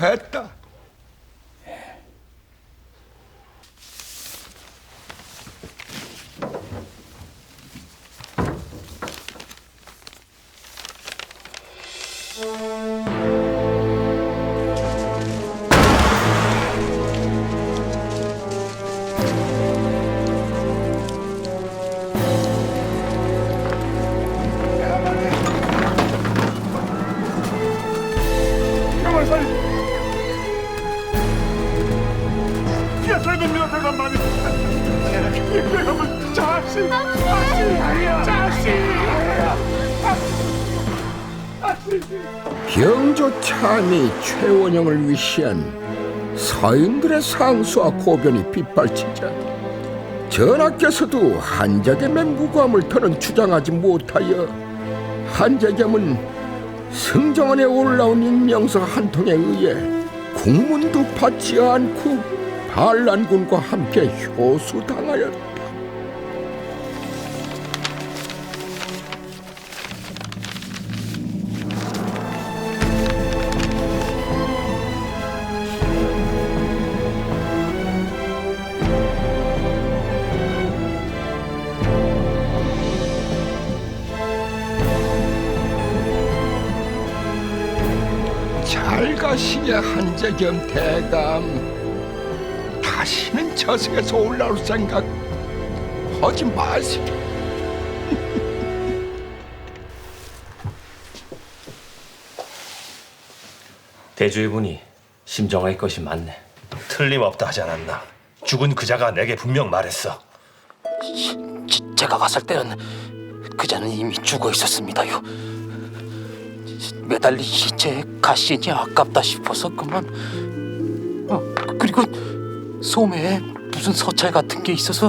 수 대감만이. 여러분, 자식, 자식, 자식. 병조 참이 최원영을 위시한 서인들의 상수와 고변이 빗발치자 전하께서도 한자겸의 무고함을 더는 주장하지 못하여 한자겸은 승정원에 올라온 인명서 한 통에 의해 국문도 받지 않고 반란군과 함께 효수당하였다. 잘 가시게 한재겸 대감 다시는 저승에서 올라올 생각 하지 마시오 대주해보니 심정아의 것이 맞네. 틀림없다 하지 않았나? 죽은 그자가 내게 분명 말했어. 지- 제가 갔을 때는 그자는 이미 죽어 있었습니다요. 매달린 시체에 가시니 아깝다 싶어서 그만. 어, 그리고 소매에 무슨 서찰 같은 게 있어서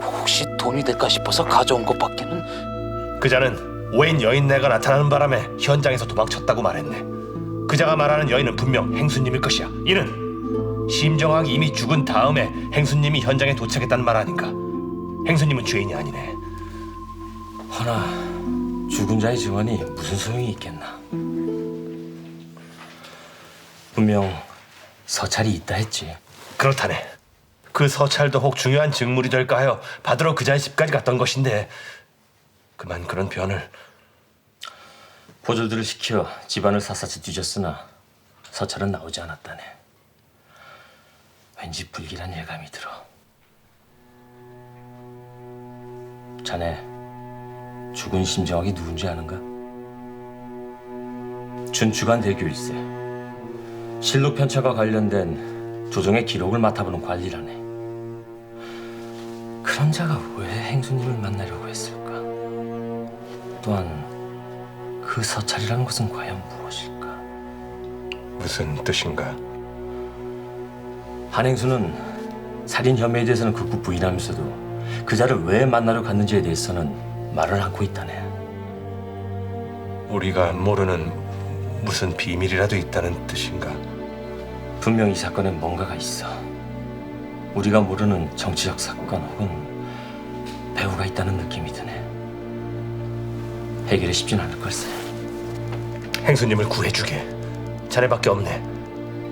혹시 돈이 될까 싶어서 가져온 것밖에는 그자는 오인 여인네가 나타나는 바람에 현장에서 도망쳤다고 말했네. 그자가 말하는 여인은 분명 행수님일 것이야. 이는 심정학이 이미 죽은 다음에 행수님이 현장에 도착했다는 말 아닌가? 행수님은 죄인이 아니네. 허나 죽은 자의 증언이 무슨 소용이 있겠나? 분명 서찰이 있다 했지. 그렇다네. 그 서찰도 혹 중요한 증물이 될까 하여 받으러 그자의 집까지 갔던 것인데 그만 그런 변을 보조들을 시켜 집안을 샅샅이 뒤졌으나 서찰은 나오지 않았다네. 왠지 불길한 예감이 들어. 자네 죽은 심정학이 누군지 아는가? 준추간 대교일세. 실록 편차가 관련된 조정의 기록을 맡아보는 관리라네. 그런 자가 왜 행수님을 만나려고 했을까? 또한 그 서찰이라는 것은 과연 무엇일까? 무슨 뜻인가? 한행수는 살인 혐의에 대해서는 극구 부인하면서도 그 자를 왜 만나러 갔는지에 대해서는 말을 않고 있다네. 우리가 모르는 무슨 비밀이라도 있다는 뜻인가? 분명 이 사건에 뭔가가 있어. 우리가 모르는 정치적 사건 혹은 배후가 있다는 느낌이 드네. 해결이 쉽진 않을 걸세. 행수님을 구해주게. 자네밖에 없네.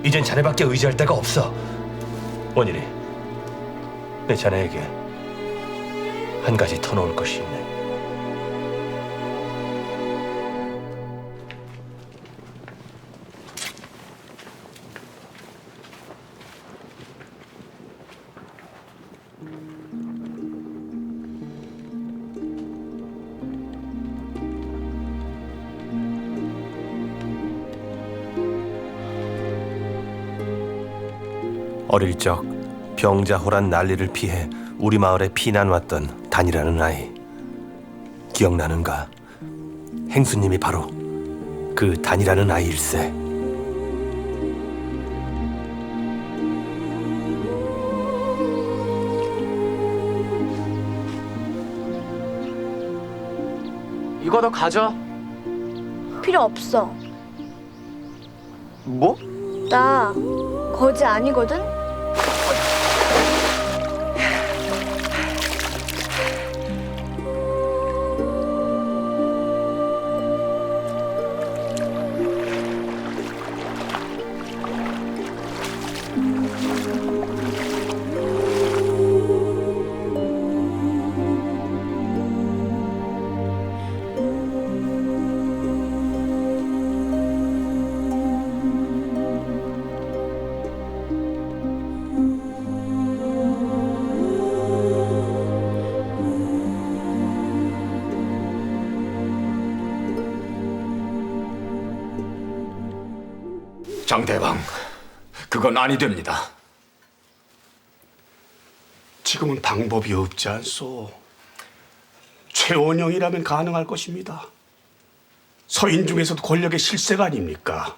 이젠 자네밖에 의지할 데가 없어. 원일이, 내 자네에게 한 가지 터놓을 것이 있네. 어릴 적 병자호란 난리를 피해 우리 마을에 피난 왔던 단이라는 아이 기억나는가? 행수님이 바로 그 단이라는 아이일세. 이거 너 가져. 필요 없어. 뭐? 나 거지 아니거든? 장대방, 그건 아니 됩니다. 지금은 방법이 없지 않소. 최원영이라면 가능할 것입니다. 서인 중에서도 권력의 실세가 아닙니까?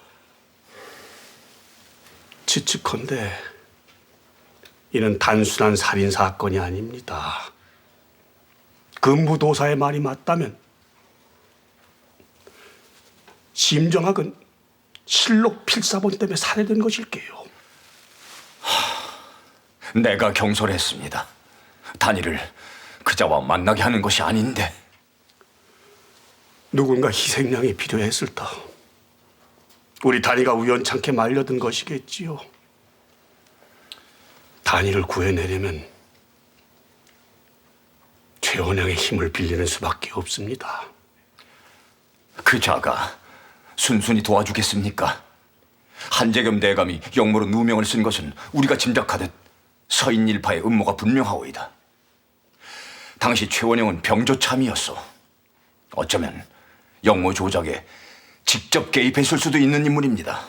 지측컨대 이는 단순한 살인 사건이 아닙니다. 금부도사의 말이 맞다면 심정학은 실록 필사본 때문에 살해된 것일게요. 내가 경솔했습니다. 단이를 그자와 만나게 하는 것이 아닌데 누군가 희생양이 필요했을 터. 우리 단이가 우연찮게 말려든 것이겠지요. 단이를 구해내려면 최원영의 힘을 빌리는 수밖에 없습니다. 그자가 순순히 도와주겠습니까? 한재겸 대감이 역모로 누명을 쓴 것은 우리가 짐작하듯 서인 일파의 음모가 분명하오이다. 당시 최원영은 병조참이었소. 어쩌면 역모 조작에 직접 개입했을 수도 있는 인물입니다.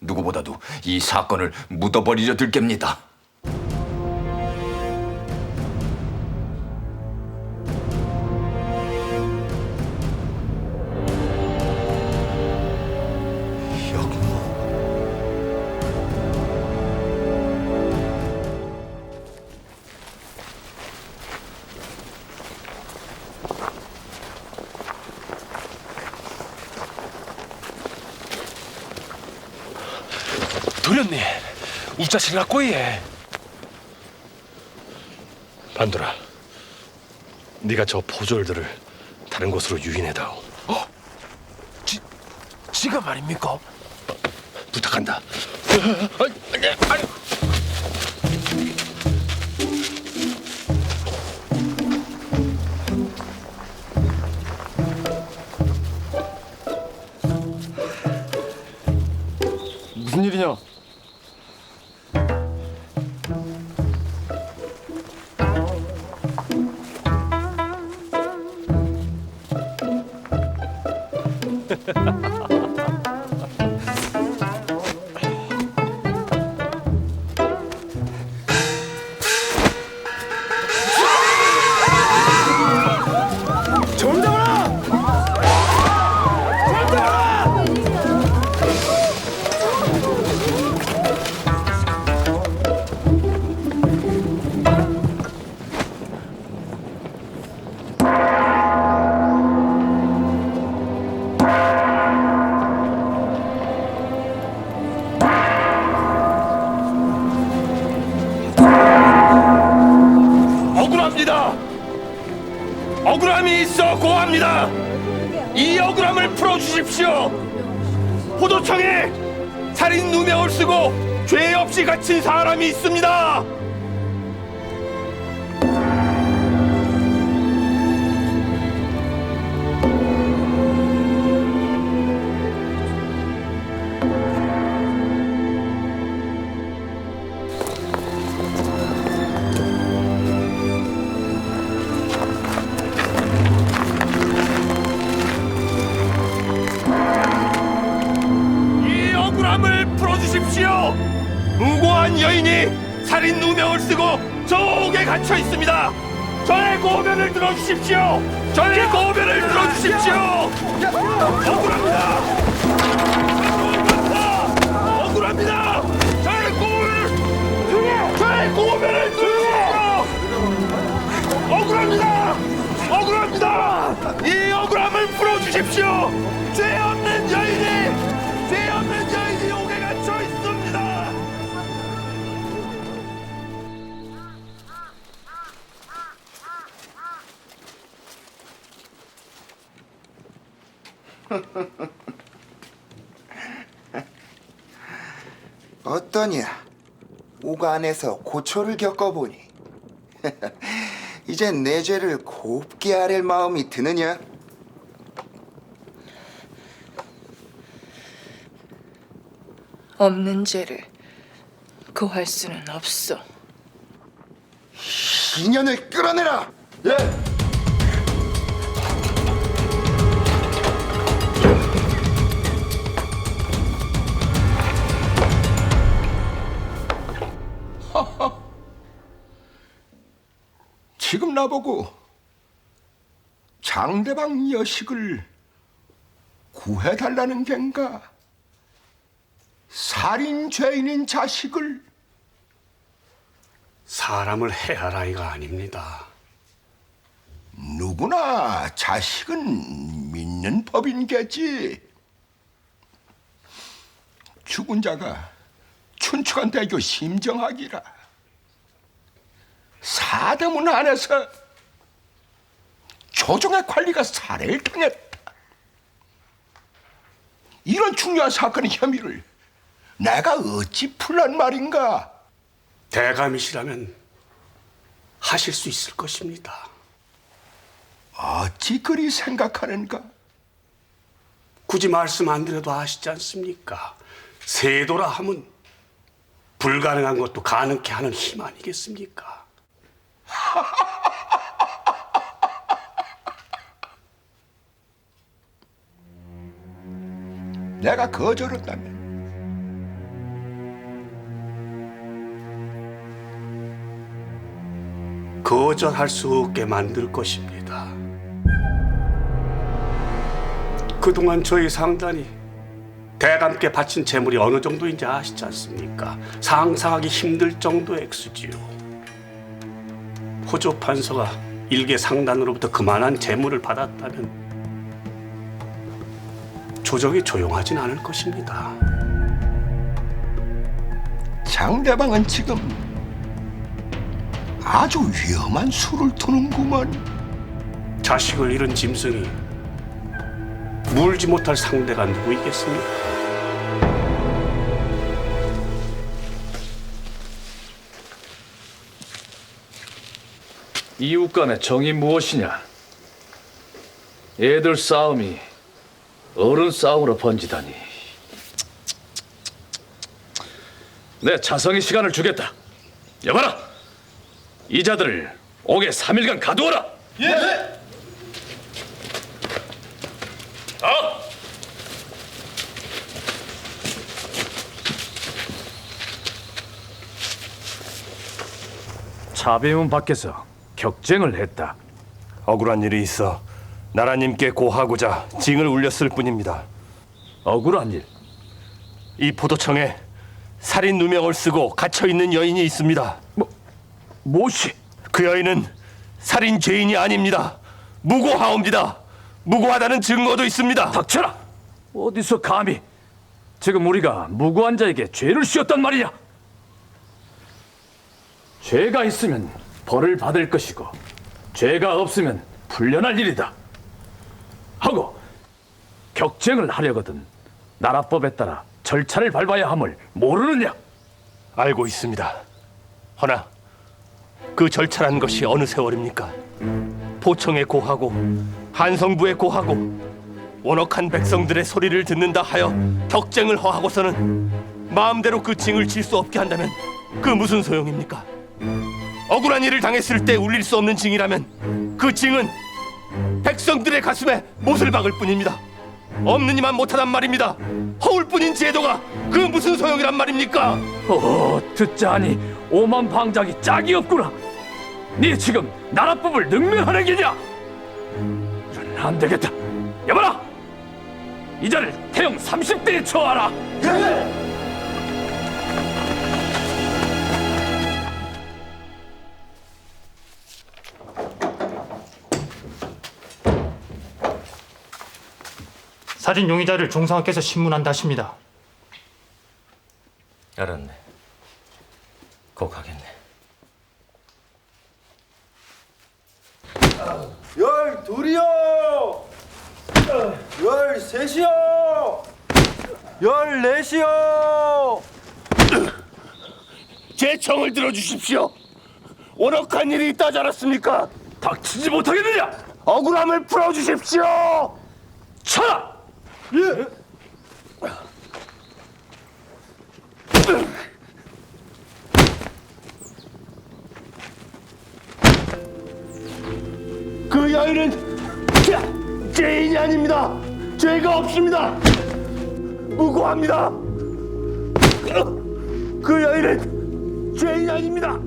누구보다도 이 사건을 묻어버리려 들 겁니다. 갖고 예. 반도라, 네가 저 포졸들을 다른 곳으로 유인해다오. 지, 지가 말입니까? 부탁한다. 무슨 고변을 들어주십시오. 저의 고변을 들어주십시오. 억울합니다. 억울합니다. 억울합니다. 저의 고변을 저의 고변을 들어주십시오. 억울합니다. 억울합니다. 이 억울함을 풀어주십시오. 죄 없는 여 어떠냐? 오간에서 고초를 겪어보니 이제 내 죄를 곱게 아랠 마음이 드느냐? 없는 죄를 고할 수는 없어. 인연을 끌어내라! 나보고 장대방 여식을 구해달라는 겐가? 살인 죄인인 자식을 사람을 해할 아이가 아닙니다. 누구나 자식은 믿는 법인 게지. 죽은 자가 춘추관 대교 심정하기라. 사대문 안에서 조정의 관리가 살해를 당했다. 이런 중요한 사건의 혐의를 내가 어찌 풀란 말인가? 대감이시라면 하실 수 있을 것입니다. 어찌 그리 생각하는가? 굳이 말씀 안 드려도 아시지 않습니까? 세도라 함은 불가능한 것도 가능케 하는 힘 아니겠습니까? 내가 거절한다면 거절할 수 없게 만들 것입니다. 그동안 저희 상단이 대감께 바친 재물이 어느 정도인지 아시지 않습니까? 상상하기 힘들 정도의 액수지요. 호조 판서가 일개 상단으로부터 그만한 재물을 받았다면 조정이 조용하진 않을 것입니다. 장대방은 지금 아주 위험한 수를 두는구먼. 자식을 잃은 짐승이 물지 못할 상대가 누구이겠습니까? 이웃 간의 정이 무엇이냐? 애들 싸움이 어른 싸움으로 번지다니. 내 자성의 시간을 주겠다. 여봐라! 이자들을 옥에 3일간 가두어라! 예! 아! 차비문 밖에서 격쟁을 했다. 억울한 일이 있어 나라님께 고하고자 징을 울렸을 뿐입니다. 억울한 일. 이 포도청에 살인 누명을 쓰고 갇혀 있는 여인이 있습니다. 무엇이? 그 여인은 살인 죄인이 아닙니다. 무고하옵니다. 무고하다는 증거도 있습니다. 닥쳐라! 어디서 감히 지금 우리가 무고한 자에게 죄를 씌웠단 말이냐? 죄가 있으면 벌을 받을 것이고 죄가 없으면 풀려날 일이다. 하고 격쟁을 하려거든 나라법에 따라 절차를 밟아야 함을 모르느냐? 알고 있습니다. 허나 그 절차란 것이 어느 세월입니까? 포청에 고하고 한성부에 고하고 원억한 백성들의 소리를 듣는다 하여 격쟁을 허하고서는 마음대로 그 징을 칠수 없게 한다면 그 무슨 소용입니까? 억울한 일을 당했을 때 울릴 수 없는 징이라면 그 징은 백성들의 가슴에 못을 박을 뿐입니다. 없는 이만 못하단 말입니다. 허울 뿐인 제도가 그 무슨 소용이란 말입니까? 어, 듣자하니 오만 방장이 짝이 없구나. 네 지금 나라법을 능멸하는 게냐? 이런 안 되겠다. 여봐라, 이 자를 태형 30대에 처하라. 살인 용의자를 종상께서 신문한다 하십니다. 알았네. 꼭 하겠네. 열 둘이요. 열 셋이요. 열 넷이요. 제 청을 들어주십시오. 원억한 일이 있다지 않았습니까? 닥치지 못하겠느냐? 억울함을 풀어주십시오. 쳐라! 그 여인은 자, 죄인이 아닙니다. 죄가 없습니다. 무고합니다. 그 여인은 죄인이 아닙니다.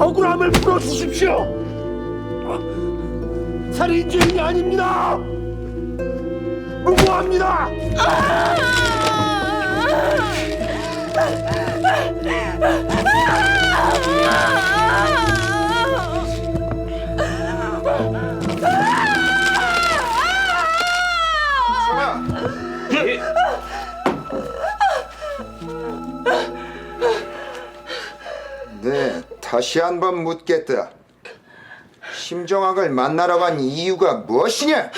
억울함을 풀어주십시오. 살인죄인이 아닙니다. 무고합니다. 네, 다시 한 번 묻겠다. 심정학을 만나러 간 이유가 무엇이냐?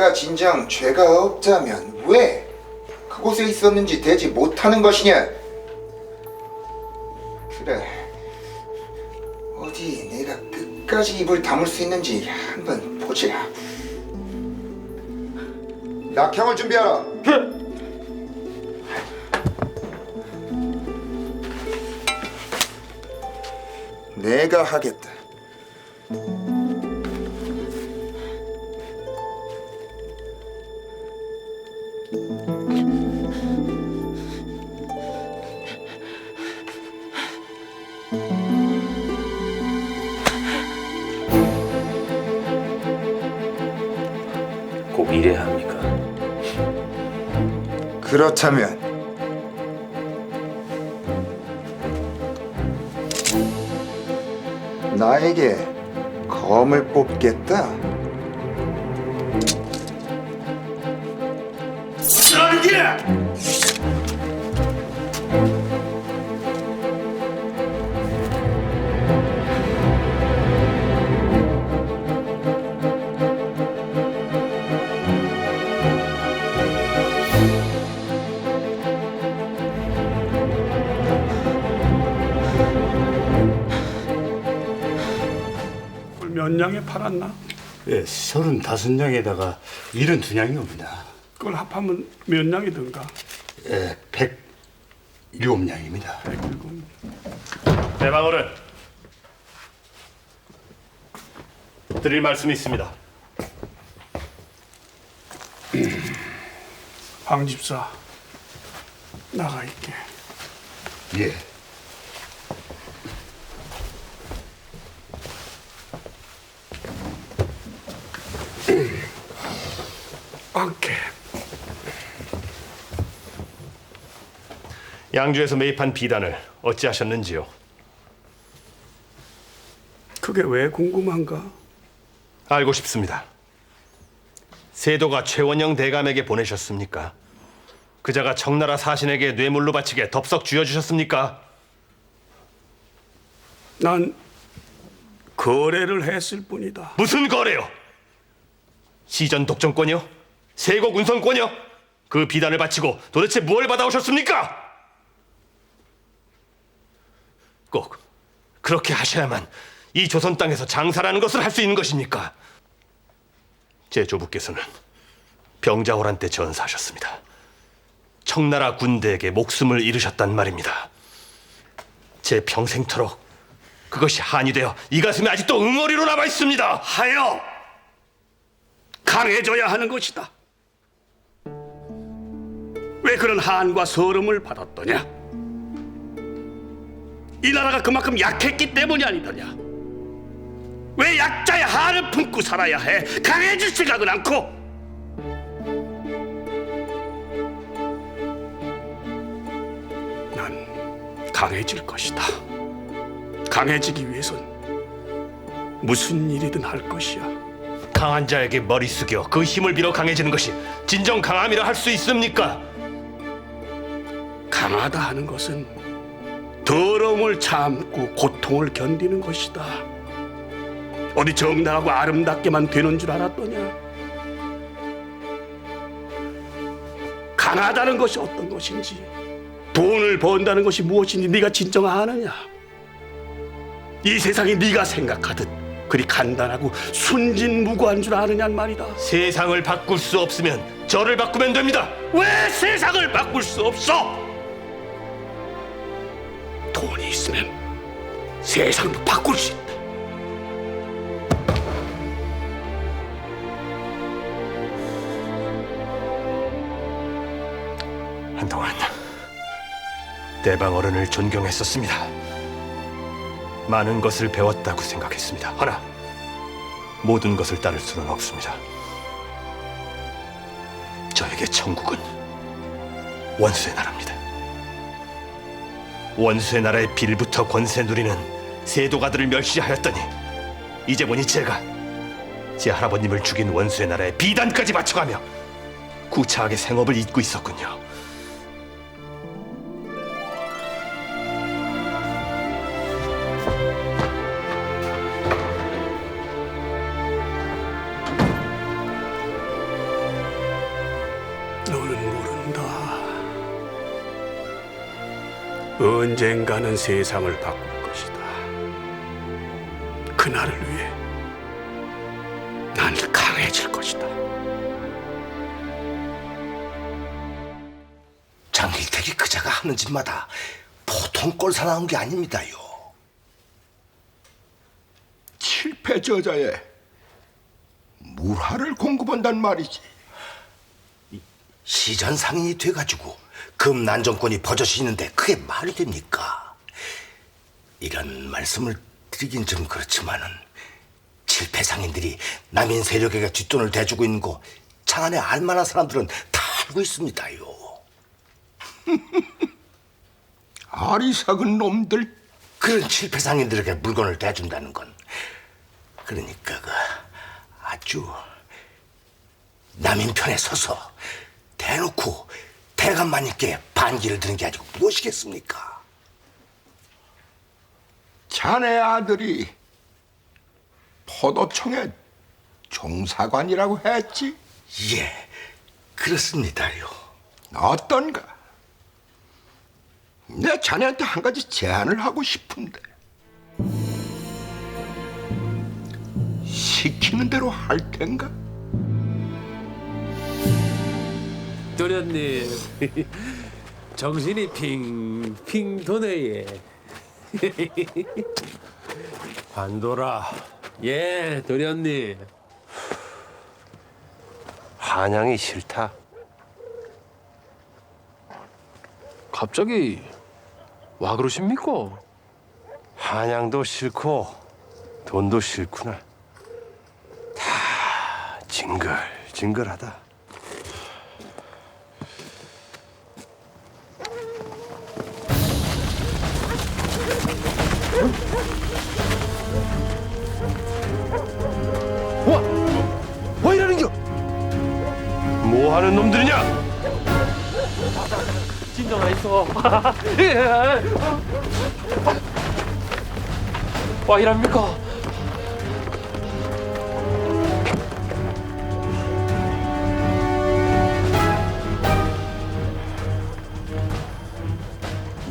내가 진정 죄가 없다면 왜 그곳에 있었는지 대지 못하는 것이냐? 그래, 어디 내가 끝까지 입을 다물 수 있는지 한번 보자. 낙형을 준비하라. 내가 하겠다. 그렇다면 나에게 검을 뽑겠다. 몇 냥에 팔았나? 예, 서른다섯 냥에다가 일흔 두 냥이 옵니다. 그걸 합하면 몇 냥이든가? 예, 백일곱 냥입니다. 대방 어른 드릴 말씀이 있습니다. 황 집사 나가 있게. 예. 안게. 양주에서 매입한 비단을 어찌하셨는지요? 그게 왜 궁금한가? 알고 싶습니다. 세도가 최원영 대감에게 보내셨습니까? 그자가 청나라 사신에게 뇌물로 바치게 덥석 쥐어주셨습니까? 난 거래를 했을 뿐이다. 무슨 거래요? 시전 독점권이요? 세국 운송권이요? 그 비단을 바치고 도대체 무엇을 받아오셨습니까? 꼭 그렇게 하셔야만 이 조선 땅에서 장사라는 것을 할 수 있는 것입니까? 제 조부께서는 병자호란 때 전사하셨습니다. 청나라 군대에게 목숨을 잃으셨단 말입니다. 제 평생토록 그것이 한이 되어 이 가슴에 아직도 응어리로 남아 있습니다. 하여 강해져야 하는 것이다. 왜 그런 한과 서름을 받았더냐? 이 나라가 그만큼 약했기 때문이 아니더냐? 왜 약자의 한을 품고 살아야 해? 강해질 생각은 않고 난 강해질 것이다. 강해지기 위해선 무슨 일이든 할 것이야. 강한 자에게 머리 숙여 그 힘을 빌어 강해지는 것이 진정 강함이라 할 수 있습니까? 강하다 하는 것은 더러움을 참고 고통을 견디는 것이다. 어디 정당하고 아름답게만 되는 줄 알았더냐? 강하다는 것이 어떤 것인지, 돈을 번다는 것이 무엇인지 네가 진정 아느냐? 이 세상이 네가 생각하듯 그리 간단하고 순진무구한 줄 아느냐는 말이다. 세상을 바꿀 수 없으면 저를 바꾸면 됩니다. 왜 세상을 바꿀 수 없어? 돈이 있으면 세상도 바꿀 수 있다. 한동안 대방 어른을 존경했었습니다. 많은 것을 배웠다고 생각했습니다. 하나 모든 것을 따를 수는 없습니다. 저에게 천국은 원수의 나라입니다. 원수의 나라의 빌부터 권세 누리는 세도가들을 멸시하였더니 이제 보니 제가 제 할아버님을 죽인 원수의 나라의 비단까지 맞춰가며 구차하게 생업을 잇고 있었군요. 언젠가는 세상을 바꿀 것이다. 그날을 위해 난 강해질 것이다. 장일택이 그자가 하는 짓마다 보통 꼴사 나온 게 아닙니다요. 칠패 저자에 물화를 공급한단 말이지. 시전 상인이 돼가지고 금 난 정권이 버젓이 있는데 그게 말이 됩니까? 이런 말씀을 드리긴 좀 그렇지만은 칠패 상인들이 남인 세력에게 뒷돈을 대주고 있는 거 장안에 알만한 사람들은 다 알고 있습니다요. 아리석은 놈들 그런 칠패상인들에게 물건을 대준다는 건 그러니까 그 아주 남인 편에 서서 대놓고 대감마님께 반기를 드는 게 아니고 무엇이겠습니까? 자네 아들이 포도청의 종사관이라고 했지? 예, 그렇습니다요. 어떤가? 내 자네한테 한 가지 제안을 하고 싶은데 시키는 대로 할 텐가? 도련님 정신이 핑핑 도네예 반도라 예 도련님 한양이 싫다. 갑자기 와 그러십니까? 한양도 싫고 돈도 싫구나. 다 징글징글하다. 진정하 있어 와 이랍니까?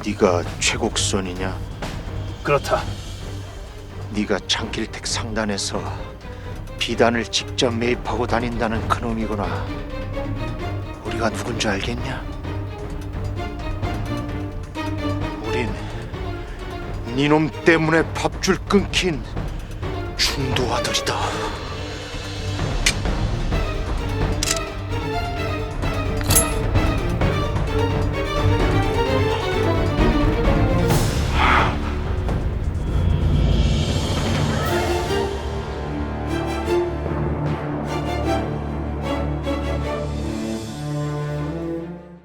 네가 최곡선이냐? 그렇다. 네가 장길택 상단에서 비단을 직접 매입하고 다닌다는 그놈이구나. 우리가 누군지 알겠냐? 네놈 때문에 밥줄 끊긴 중도 아들이다.